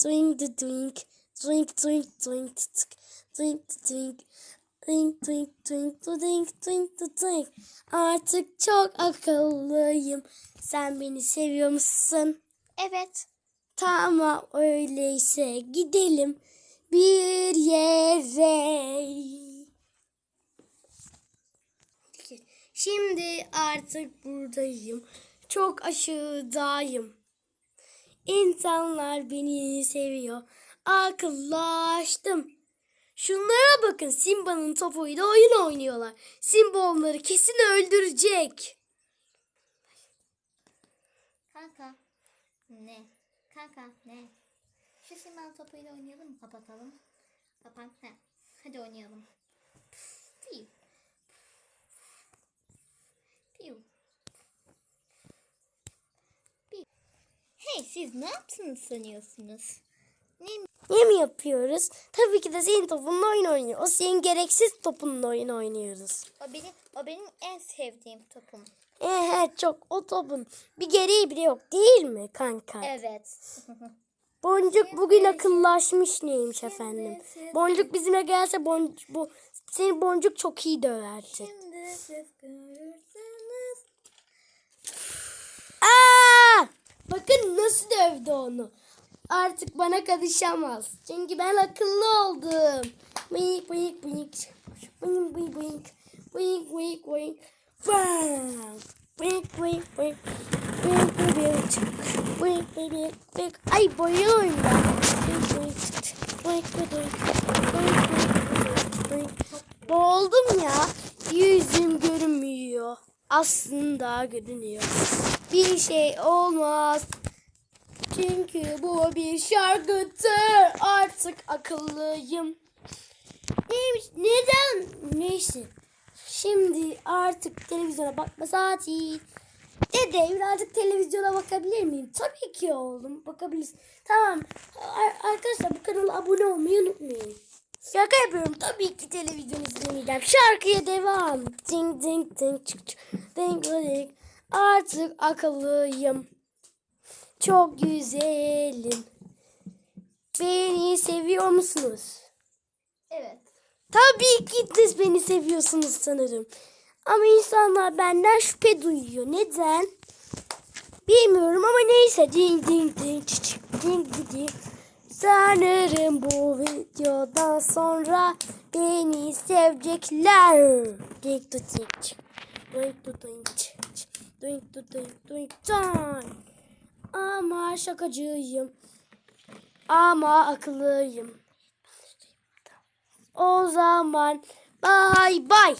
Twink the twink tsk. Twink the twink. Twink twink twink twink twink twink twink. Artık çok akıllıyım. Sen beni seviyor musun? Evet. Tamam öyleyse gidelim bir yere. Şimdi artık buradayım. Çok aşağıdayım. İnsanlar beni seviyor. Akıllaştım. Şunlara bakın Simba'nın topuyla oyun oynuyorlar. Simba onları kesin öldürecek. Kanka. Ne? Kanka ne? Şu simen topuyla oynayalım mı? Kapatalım. Kapan. He. Hadi oynayalım. Piu. Piu. Siz ne yaptınız sanıyorsunuz? Ne Ne mi yapıyoruz? Tabii ki de senin topunla oyun oynuyor. O senin gereksiz topunla oyun oynuyoruz. O benim, o benim en sevdiğim topum. Ehe çok o topun bir gereği bile yok değil mi kanka? Evet. Boncuk bugün akıllaşmış neymiş efendim. Boncuk bizimle gelse boncuk, bu, seni boncuk çok iyi döverdi. Şimdi siz görürsünüz. Bakın nasıl dövdü onu. Artık bana karışamaz. Çünkü ben akıllı oldum. Bıyık bıyık bıyık. Bıyık bıyık bıyık. Bıyık bıyık bıyık. Wow. Bıyık bıyık bıyık. Bıyık bıyık bıyık. Bıyık bıyık bıyık. Ay boyuyorum ben. Bıyık. Bıyık bıyık bıyık. Bıyık bıyık bıyık. Boğuldum ya. Yüzüm görünmüyor. Aslında görünüyor. Bir şey olmaz. Çünkü bu bir şarkıdır. Artık akıllıyım. Neymiş? Neden? Neyse. Şimdi artık televizyona bakma saati. Dede birazcık televizyona bakabilir miyim? Tabii ki oğlum. Bakabilirsin. Tamam. Ar- arkadaşlar bu kanala abone olmayı unutmayın. Şaka yapıyorum. Tabii ki televizyon izlemeyeceğim. Şarkıya devam. Ding ding ding çık çık. Ding ding. Artık akıllıyım. Çok güzelim. Beni seviyor musunuz? Evet. Tabii ki siz beni seviyorsunuz sanırım. Ama insanlar benden şüphe duyuyor. Neden? Bilmiyorum ama neyse. Ding ding ding çık, ding ding ding. Sanırım bu videodan sonra beni sevecekler. Ding ding ding. Ding ding ding. Ding ding ding ding ding. Ama şakacıyım. Ama akıllıyım. O zaman bay bay.